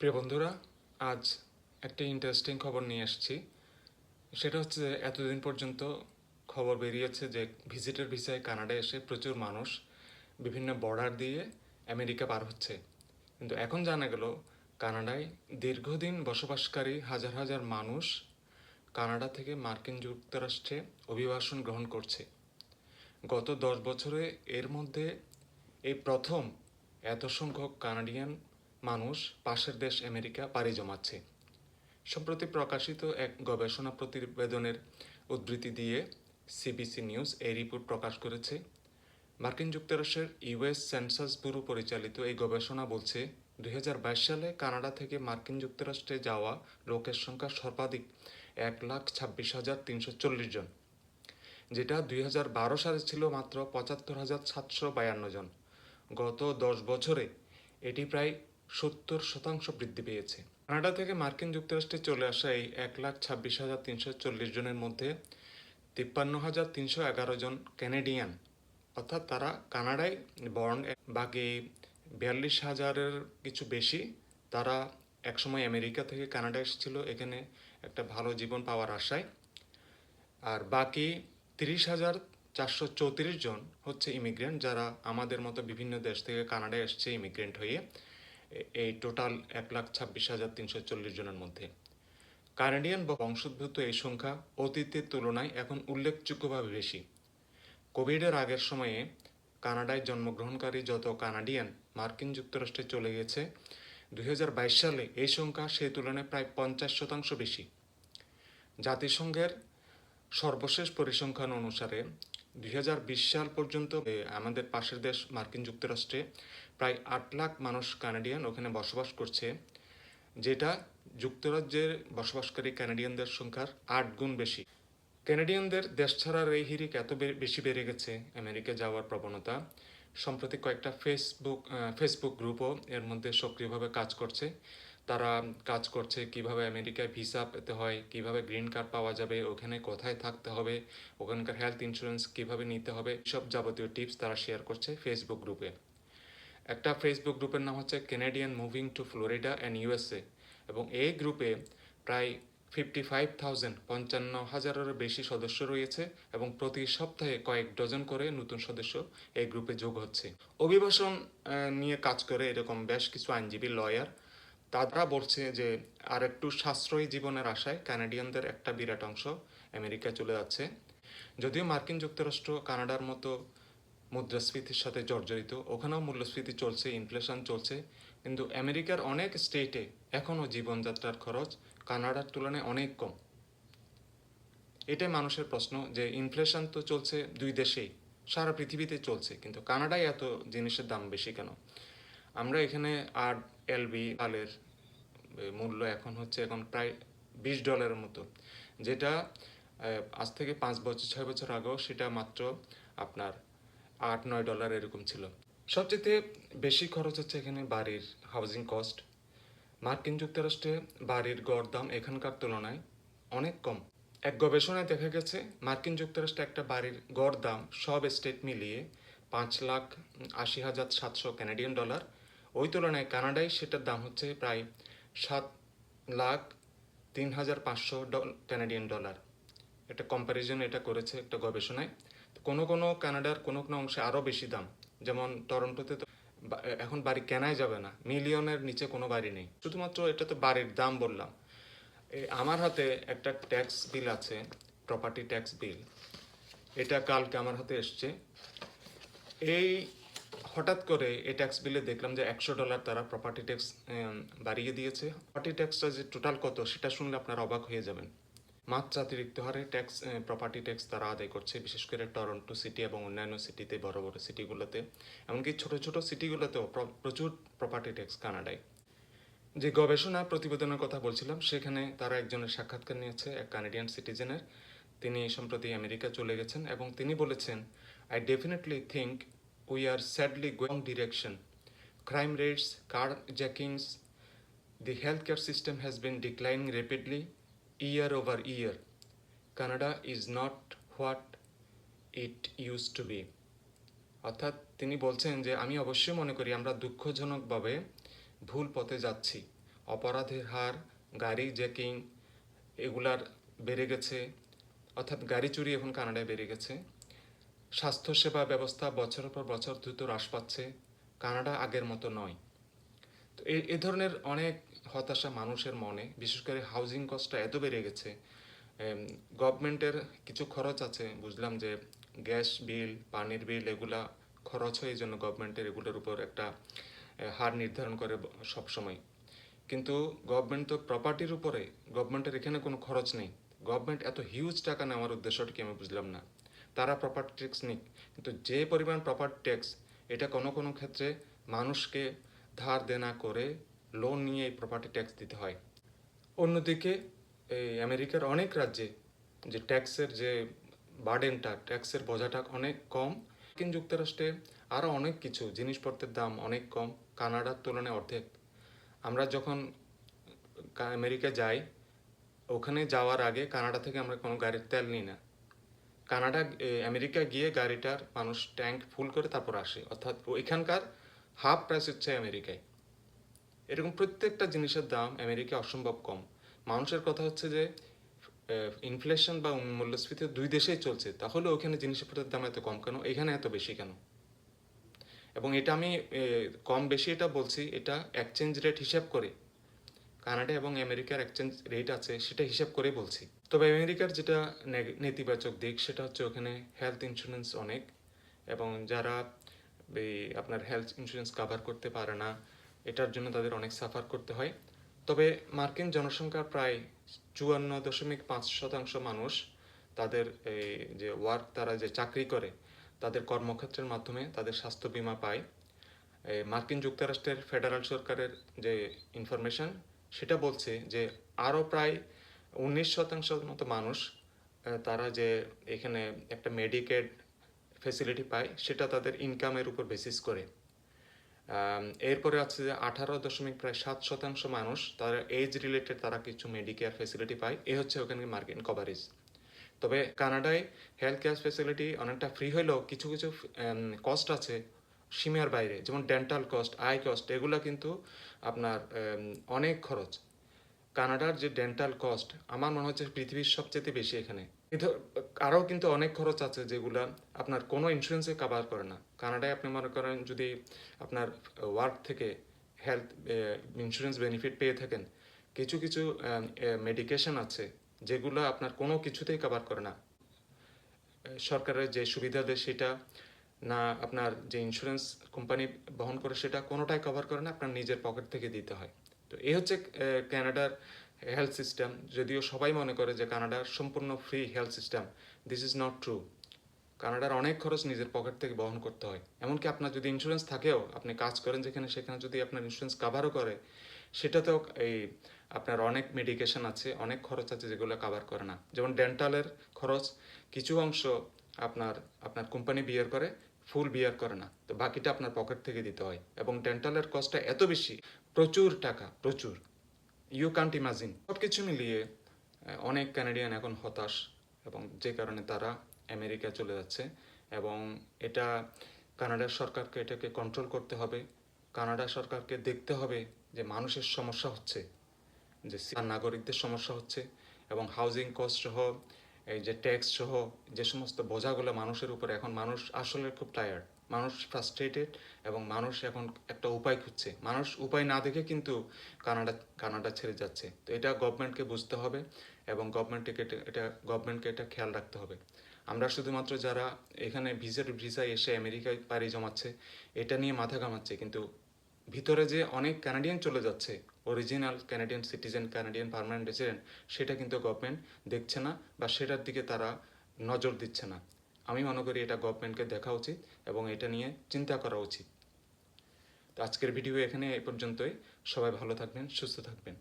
প্রিয় বন্ধুরা, আজ একটা ইন্টারেস্টিং খবর নিয়ে এসেছি। সেটা হচ্ছে যে এতদিন পর্যন্ত খবর বেরিয়েছে যে ভিজিটার ভিসায় কানাডায় এসে প্রচুর মানুষ বিভিন্ন বর্ডার দিয়ে আমেরিকা পার হচ্ছে। কিন্তু এখন জানা গেল, কানাডায় দীর্ঘদিন বসবাসকারী হাজার হাজার মানুষ কানাডা থেকে মার্কিন যুক্তরাষ্ট্রে অভিবাসন গ্রহণ করছে। গত দশ বছরে এর মধ্যে এই প্রথম এত সংখ্যক কানাডিয়ান মানুষ পাশের দেশ আমেরিকা পাড়ি জমাচ্ছে। সম্প্রতি প্রকাশিত এক গবেষণা প্রতিবেদনের উদ্ধৃতি দিয়ে সিবিসি নিউজ এই রিপোর্ট প্রকাশ করেছে। মার্কিন যুক্তরাষ্ট্রের ইউএস সেন্সাস ব্যুরো পরিচালিত এই গবেষণা বলছে, দুই হাজার বাইশ সালে কানাডা থেকে মার্কিন যুক্তরাষ্ট্রে যাওয়া লোকের সংখ্যা সর্বাধিক এক লাখ ছাব্বিশ হাজার তিনশো চল্লিশ জন, যেটা দুই হাজার বারো সালে ছিল মাত্র পঁচাত্তর হাজার সাতশো বায়ান্ন জন। গত দশ বছরে এটি প্রায় সত্তর শতাংশ বৃদ্ধি পেয়েছে। কানাডা থেকে মার্কিন যুক্তরাষ্ট্রে চলে আসা এই এক লাখ ছাব্বিশ হাজার তিনশো চল্লিশ জনের মধ্যে তিপ্পান্ন হাজার তিনশো এগারো জন ক্যানেডিয়ান। অর্থাৎ তারা কানাডায় বর্ন বাকি বিয়াল্লিশ হাজারের কিছু বেশি তারা একসময় আমেরিকা থেকে কানাডা এসেছিল। এখানে একটা ভালো জীবন পাওয়ার আশায়। আর বাকি তিরিশ হাজার চারশো চৌত্রিশ জন হচ্ছে ইমিগ্রেন্ট। যারা আমাদের মতো বিভিন্ন দেশ থেকে কানাডায় এসছে ইমিগ্রেন্ট হয়ে। এই টোটাল এক লাখ ছাব্বিশ হাজার তিনশো চল্লিশ জনের মধ্যে। কানাডিয়ান বা বংশোদ্ভূত এই সংখ্যা অতীতের তুলনায় এখন উল্লেখযোগ্যভাবে বেশি। কোভিডের আগের সময়ে কানাডায় জন্মগ্রহণকারী যত কানাডিয়ান মার্কিন যুক্তরাষ্ট্রে চলে গেছে, দুই হাজার বাইশ সালে এই সংখ্যা সেই তুলনায় প্রায় পঞ্চাশ শতাংশ বেশি। জাতিসংঘের সর্বশেষ পরিসংখ্যান অনুসারে দুই হাজার বিশ সাল পর্যন্ত আমাদের পাশের দেশ মার্কিন যুক্তরাষ্ট্রে প্রায় আট লাখ মানুষ কানাডিয়ান ওখানে বসবাস করছে, যেটা যুক্তরাজ্যের বসবাসকারী কানাডিয়ানদের সংখ্যার আট গুণ বেশি। কানাডিয়ানদের দেশ ছাড়ার এই হিরিক এত বেশি বেড়ে গেছে আমেরিকা যাওয়ার প্রবণতা। সম্প্রতি কয়েকটা ফেসবুক ফেসবুক গ্রুপও এর মধ্যে সক্রিয়ভাবে কাজ করছে। তারা কাজ করছে, কীভাবে আমেরিকায় ভিসা পেতে হয়, কীভাবে গ্রিন কার্ড পাওয়া যাবে, ওখানে কোথায় থাকতে হবে, ওখানকার হেলথ ইন্স্যুরেন্স কীভাবে নিতে হবে সব যাবতীয় টিপস তারা শেয়ার করছে ফেসবুক গ্রুপে। একটা ফেসবুক গ্রুপের নাম হচ্ছে Canadian moving to Florida and USA এবং এই গ্রুপে প্রায় ফিফটি ফাইভ থাউজেন্ড পঞ্চান্ন হাজারেরও বেশি সদস্য রয়েছে এবং প্রতি সপ্তাহে কয়েক ডজন করে নতুন সদস্য এই গ্রুপে যোগ হচ্ছে। অভিবাসন নিয়ে কাজ করে এরকম বেশ কিছু আইনজীবী লয়ার তারা বলছে যে আর একটু সাশ্রয়ী জীবনের আশায় কানাডিয়ানদের একটা বিরাট অংশ আমেরিকা চলে যাচ্ছে। যদিও মার্কিন যুক্তরাষ্ট্র কানাডার মতো মুদ্রাস্ফীতির সাথে জর্জরিত, ওখানেও মূল্যস্ফীতি চলছে, ইনফ্লেশন চলছে, কিন্তু আমেরিকার অনেক স্টেটে এখনও জীবনযাত্রার খরচ কানাডার তুলনায় অনেক কম। এটাই মানুষের প্রশ্ন যে ইনফ্লেশন তো চলছে দুই দেশেই, সারা পৃথিবীতে চলছে, কিন্তু কানাডায় এত জিনিসের দাম বেশি কেন? আমরা এখানে আট এলবি আলের মূল্য এখন হচ্ছে এখন প্রায় বিশ ডলারের মতো। যেটা আজ থেকে পাঁচ বছর, ছয় বছর আগেও সেটা মাত্র আপনার আট, নয় ডলার এরকম ছিল। সবচেয়ে বেশি খরচ হচ্ছে এখানে বাড়ির হাউজিং কস্ট মার্কিন যুক্তরাষ্ট্রে বাড়ির গড় দাম এখানকার তুলনায় অনেক কম। এক গবেষণায় দেখা গেছে, মার্কিন যুক্তরাষ্ট্রে একটা বাড়ির গড় দাম সব স্টেট মিলিয়ে পাঁচ লাখ আশি হাজার সাতশো ক্যানাডিয়ান ডলার ওই তুলনায় কানাডায় সেটার দাম হচ্ছে প্রায় সাত লাখ তিন হাজার পাঁচশো ক্যানাডিয়ান ডলার একটা কম্প্যারিজন এটা করেছে একটা গবেষণায়। কোনো কোনো কানাডার কোনো কোনো অংশে আরও বেশি দাম। যেমন টরন্টোতে তো এখন বাড়ি কেনাই যাবে না। মিলিয়নের নিচে কোনো বাড়ি নেই। শুধুমাত্র এটা তো বাড়ির দাম বললাম। আমার হাতে একটা ট্যাক্স বিল আছে প্রপার্টি ট্যাক্স বিল এটা কালকে আমার হাতে এসছে। এই হঠাৎ করে এই ট্যাক্স বিলে দেখলাম যে একশো ডলার তারা প্রপার্টি ট্যাক্স বাড়িয়ে দিয়েছে। প্রপার্টি ট্যাক্সটা যে টোটাল কত সেটা শুনলে আপনারা অবাক হয়ে যাবেন। মাত্রাতিরিক্ত হারে ট্যাক্স প্রপার্টি ট্যাক্স তারা আদায় করছে, বিশেষ করে টরন্টো সিটি এবং অন্যান্য সিটিতে বড় বড় সিটিগুলোতে এমনকি ছোট ছোট সিটিগুলোতেও প্রচুর প্রপার্টি ট্যাক্স কানাডায়। যে গবেষণা প্রতিবেদনের কথা বলছিলাম, সেখানে তারা একজনের সাক্ষাৎকার নিয়েছে, এক কানাডিয়ান সিটিজেনের তিনি সম্প্রতি আমেরিকা চলে গেছেন এবং তিনি বলেছেন I definitely think we are sadly going direction crime rates car jackings The healthcare system has been declining rapidly year over year. Canada is not what it used to be. অর্থাৎ তিনি বলছেন যে, আমি অবশ্যই মনে করি আমরা দুঃখজনকভাবে ভুল পথে যাচ্ছি অপরাধের হার, গাড়ি জ্যাকিং এগুলার বেড়ে গেছে অর্থাৎ গাড়ি চুরি এখন কানাডায় বেড়ে গেছে স্বাস্থ্যসেবা ব্যবস্থা বছরের পর বছর দ্রুত হ্রাস পাচ্ছে, কানাডা আগের মতো নয়। তো এ ধরনের অনেক হতাশা মানুষের মনে, বিশেষ করে হাউজিং কস্টটা এত বেড়ে গেছে গভর্নমেন্টের কিছু খরচ আছে, বুঝলাম যে গ্যাস বিল, পানির বিল এগুলা খরচ হয়, এই জন্য গভর্নমেন্টের এগুলোর উপর একটা হার নির্ধারণ করে সবসময়। কিন্তু গভর্নমেন্ট তো প্রপার্টির উপরে গভর্নমেন্টের এখানে কোনো খরচ নেই। গভর্নমেন্ট এত হিউজ টাকা নেওয়ার উদ্দেশ্যটা কি আমি বুঝলাম না। তারা প্রপার্টি ট্যাক্স নিক। কিন্তু যে পরিমাণ প্রপার্টি ট্যাক্স এটা কোনো কোনো ক্ষেত্রে মানুষকে ধার দেনা করে লোন নিয়ে এই প্রপার্টি ট্যাক্স দিতে হয়। অন্যদিকে এই আমেরিকার অনেক রাজ্যে যে ট্যাক্সের যে বার্ডেনটা ট্যাক্সের বোঝাটা অনেক কম। মার্কিন যুক্তরাষ্ট্রে আরও অনেক কিছু জিনিসপত্রের দাম অনেক কম, কানাডার তুলনায় অর্ধেক। আমরা যখন আমেরিকা যাই, ওখানে যাওয়ার আগে কানাডা থেকে আমরা কোনো গাড়ির তেল নিই না। কানাডা আমেরিকা গিয়ে গাড়িটার মানুষ ট্যাঙ্ক ফুল করে তারপর আসে। অর্থাৎ ওইখানকার হাফ প্রাইস হচ্ছে আমেরিকায়। এরকম প্রত্যেকটা জিনিসের দাম আমেরিকা অসম্ভব কম। মানুষের কথা হচ্ছে যে ইনফ্লেশন বা মূল্যস্ফীতি দুই দেশেই চলছে। তাহলে ওখানে জিনিসপত্রের দাম এত কম কেন? এখানে এত বেশি কেন? এবং এটা আমি কম বেশি এটা বলছি, এটা এক্সচেঞ্জ রেট হিসাব করে। কানাডা এবং আমেরিকার এক্সচেঞ্জ রেট আছে, সেটা হিসাব করে বলছি। তবে আমেরিকার যেটা নেতিবাচক দিক, সেটা হচ্ছে ওখানে হেলথ ইন্স্যুরেন্স অনেক এবং যারা এই আপনার হেলথ ইন্স্যুরেন্স কভার করতে পারে না, এটার জন্য তাদের অনেক সাফার করতে হয়। তবে মার্কিন জনসংখ্যার প্রায় চুয়ান্ন দশমিক পাঁচ শতাংশ মানুষ তাদের এই যে ওয়ার্ক তারা যে চাকরি করে, তাদের কর্মক্ষেত্রের মাধ্যমে তাদের স্বাস্থ্য বীমা পায়। মার্কিন যুক্তরাষ্ট্রের ফেডারাল সরকারের যে ইনফরমেশন সেটা বলছে যে আরও প্রায় উনিশ শতাংশের মতো মানুষ তারা যে এখানে একটা মেডিকেড ফেসিলিটি পায়, সেটা তাদের ইনকামের উপর বেসিস করে। এরপরে আছে যে আঠারো দশমিক প্রায় সাত শতাংশ মানুষ, তারা এজ রিলেটেড তারা কিছু মেডিকেয়ার ফেসিলিটি পায়। এ হচ্ছে ওখানে মার্কিন কভারেজ তবে কানাডায় হেলথ কেয়ার ফেসিলিটি অনেকটা ফ্রি হলেও কিছু কিছু কস্ট আছে। সীমার বাইরে, যেমন ডেন্টাল কস্ট আই কস্ট এগুলো কিন্তু আপনার অনেক খরচ। কানাডার যে ডেন্টাল কস্ট আমার মনে হচ্ছে পৃথিবীর সবচেয়ে বেশি এখানে। আরও কিন্তু অনেক খরচ আছে যেগুলা আপনার কোনো ইন্স্যুরেন্সে কাভার করে না। কানাডায় আপনি মনে করেন যদি আপনার ওয়ার্ক থেকে হেলথ ইন্স্যুরেন্স বেনিফিট পেয়ে থাকেন, কিছু কিছু মেডিকেশন আছে যেগুলো আপনার কোনো কিছুতেই কাভার করে না। সরকারের যে সুবিধা দেয় সেটা না আপনার যে ইন্স্যুরেন্স কোম্পানি বহন করে সেটা কোনোটাই কভার করে না আপনার নিজের পকেট থেকে দিতে হয়। তো এই হচ্ছে আহ, কানাডার হেলথ সিস্টেম যদিও সবাই মনে করে যে কানাডার সম্পূর্ণ free health system this is not true কানাডার অনেক খরচ নিজের পকেট থেকে বহন করতে হয়। এমনকি আপনার যদি ইন্স্যুরেন্স থাকেও আপনি কাজ করেন যেখানে সেখানে যদি আপনার ইন্স্যুরেন্স কাভারও করে সেটাতেও এই আপনার অনেক মেডিকেশন আছে অনেক খরচ আছে যেগুলো কাভার করে না। যেমন ডেন্টালের খরচ কিছু অংশ আপনার আপনার কোম্পানি বিয়ার করে ফুল বিয়ার করে না। তো বাকিটা আপনার পকেট থেকে দিতে হয়। এবং ডেন্টালের কস্টটা এত বেশি, প্রচুর টাকা, প্রচুর। ইউ কান্ট ইমাজিন সব কিছু মিলিয়ে অনেক কানাডিয়ান এখন হতাশ, এবং যে কারণে তারা আমেরিকা চলে যাচ্ছে। এবং এটা কানাডার সরকারকে এটাকে কন্ট্রোল করতে হবে। কানাডা সরকারকে দেখতে হবে যে মানুষের সমস্যা হচ্ছে, যে নাগরিকদের সমস্যা হচ্ছে, এবং হাউজিং কস্ট সহ এই যে ট্যাক্স সহ যে সমস্ত বোঝাগুলো মানুষের উপরে, এখন মানুষ আসলে খুব টায়ার্ড মানুষ ফ্রাস্ট্রেটেড এবং মানুষ এখন একটা উপায় খুঁজছে। মানুষ উপায় না দেখে কিন্তু কানাডা কানাডা ছেড়ে যাচ্ছে। তো এটা গভর্নমেন্টকে বুঝতে হবে এবং গভর্নমেন্টকে এটা- গভর্নমেন্টকে এটা খেয়াল রাখতে হবে। আমরা শুধুমাত্র যারা এখানে ভিসার ভিসায় এসে আমেরিকায় পাড়ি জমাচ্ছে, এটা নিয়ে মাথা ঘামাচ্ছে, কিন্তু ভিতরে যে অনেক কানাডিয়ান চলে যাচ্ছে original Canadian citizen Canadian permanent resident সেটা কিন্তু গভর্নমেন্ট দেখছে না বা সেটার দিকে তারা নজর দিচ্ছে না। আমি মনে করি এটা গভর্নমেন্টকে দেখা উচিত এবং এটা নিয়ে চিন্তা করা উচিত। আজকের ভিডিও এখানে এ পর্যন্তই। সবাই ভালো থাকবেন, সুস্থ থাকবেন।